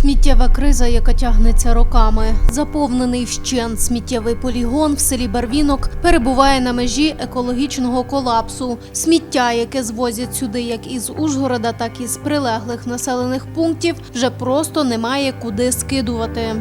Сміттєва криза, яка тягнеться роками. Заповнений вщент сміттєвий полігон в селі Барвінок перебуває на межі екологічного колапсу. Сміття, яке звозять сюди як із Ужгорода, так і з прилеглих населених пунктів, вже просто немає куди скидувати.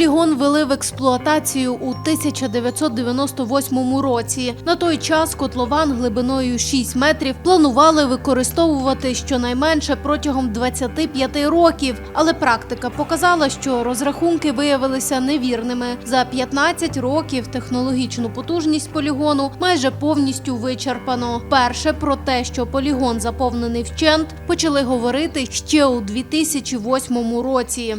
Полігон ввели в експлуатацію у 1998 році. На той час котлован глибиною 6 метрів планували використовувати щонайменше протягом 25 років. Але практика показала, що розрахунки виявилися невірними. За 15 років технологічну потужність полігону майже повністю вичерпано. Перше про те, що полігон заповнений вщент, почали говорити ще у 2008 році.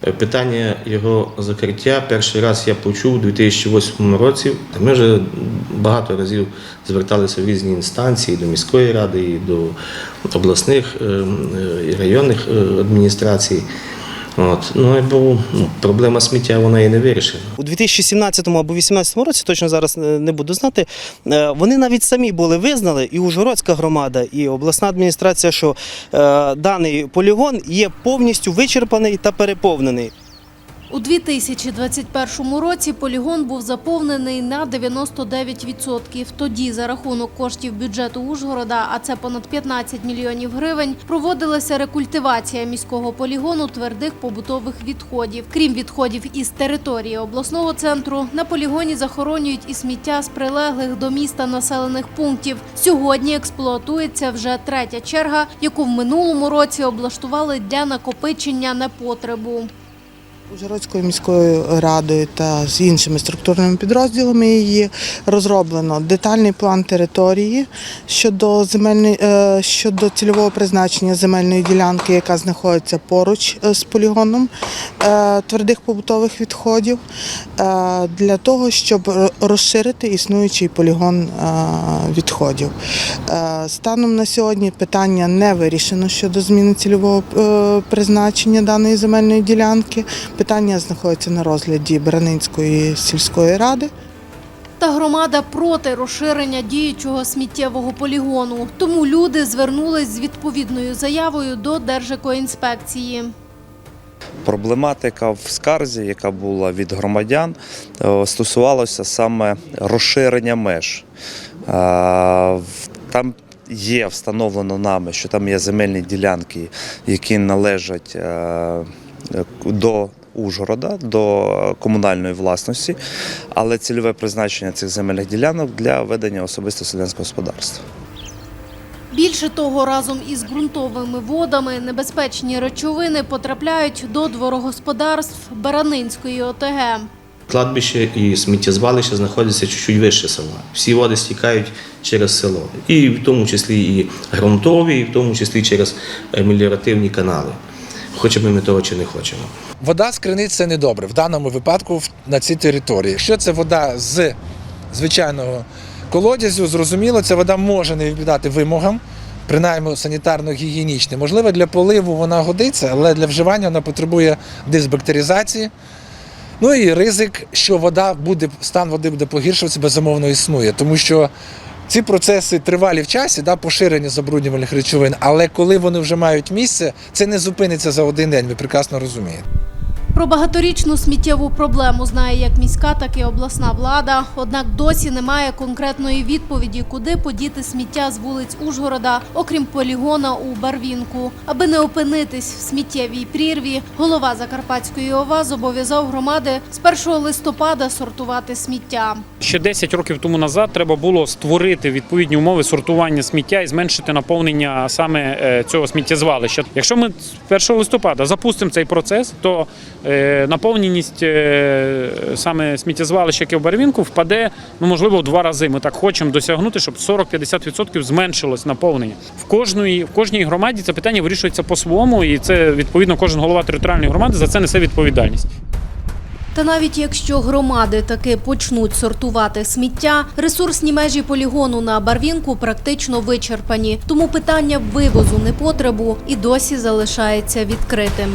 Питання його закриття перший раз я почув у 2008 році. Ми вже багато разів зверталися в різні інстанції до міської ради і до обласних е, е, і районних е, адміністрацій. От. Ну, і бо, ну, проблема сміття вона і не вирішена. У 2017 або 2018 році, точно зараз е, не буду знати, е, вони навіть самі були визнали, і Ужгородська громада, і обласна адміністрація, що е, даний полігон є повністю вичерпаний та переповнений. У 2021 році полігон був заповнений на 99%. Тоді за рахунок коштів бюджету Ужгорода, а це понад 15 мільйонів гривень, проводилася рекультивація міського полігону твердих побутових відходів. Крім відходів із території обласного центру, на полігоні захоронюють і сміття з прилеглих до міста населених пунктів. Сьогодні експлуатується вже третя черга, яку в минулому році облаштували для накопичення непотребу. Ужгородською міською радою та з іншими структурними підрозділами її розроблено детальний план території щодо земельної е, щодо цільового призначення земельної ділянки, яка знаходиться поруч е, з полігоном е, твердих побутових відходів, для того, щоб розширити існуючий полігон відходів. Станом на сьогодні питання не вирішено щодо зміни цільового призначення даної земельної ділянки. Питання знаходиться на розгляді Бранинської сільської ради. Та громада проти розширення діючого сміттєвого полігону. Тому люди звернулись з відповідною заявою до Держекоінспекції. Проблематика в скарзі, яка була від громадян, е, стосувалася саме розширення меж. Е, Там є встановлено нами, що там є земельні ділянки, які належать е, до Ужгорода, до комунальної власності, але цільове призначення цих земельних ділянок для ведення особисто селянського господарства. Більше того, разом із ґрунтовими водами небезпечні речовини потрапляють до дворогосподарств Баранинської ОТГ. Кладбище і сміттєзвалище знаходяться чуть-чуть вище села. Всі води стікають через село. І в тому числі і ґрунтові, і в тому числі через меліоративні канали. Хочемо ми того чи не хочемо. Вода з криниць це не добре в даному випадку на цій території. Якщо це вода з звичайного колодязю, зрозуміло, ця вода може не відповідати вимогам, принаймні санітарно-гігієнічним. Можливо, для поливу вона годиться, але для вживання вона потребує дисбактеризації. Ну і ризик, що вода буде, стан води буде погіршуватися, безумовно існує, тому що ці процеси тривалі в часі, да, поширення забруднювальних речовин, але коли вони вже мають місце, це не зупиниться за один день, ви прекрасно розумієте. Про багаторічну сміттєву проблему знає як міська, так і обласна влада. Однак досі немає конкретної відповіді, куди подіти сміття з вулиць Ужгорода, окрім полігона у Барвінку. Аби не опинитись в сміттєвій прірві, голова Закарпатської ОВА зобов'язав громади з 1 листопада сортувати сміття. Ще 10 років тому назад треба було створити відповідні умови сортування сміття і зменшити наповнення саме е, цього сміттєзвалища. Якщо ми з 1 листопада запустимо цей процес, то наповненість е, саме сміттєзвалища, яке в Барвінку, впаде ну можливо в два рази. Ми так хочемо досягнути, щоб 40-50% зменшилось наповнення. В кожної в кожній громаді це питання вирішується по-своєму, і це відповідно кожен голова територіальної громади за це несе відповідальність. Та навіть якщо громади таки почнуть сортувати сміття, ресурсні межі полігону на Барвінку практично вичерпані. Тому питання вивозу непотребу і досі залишається відкритим.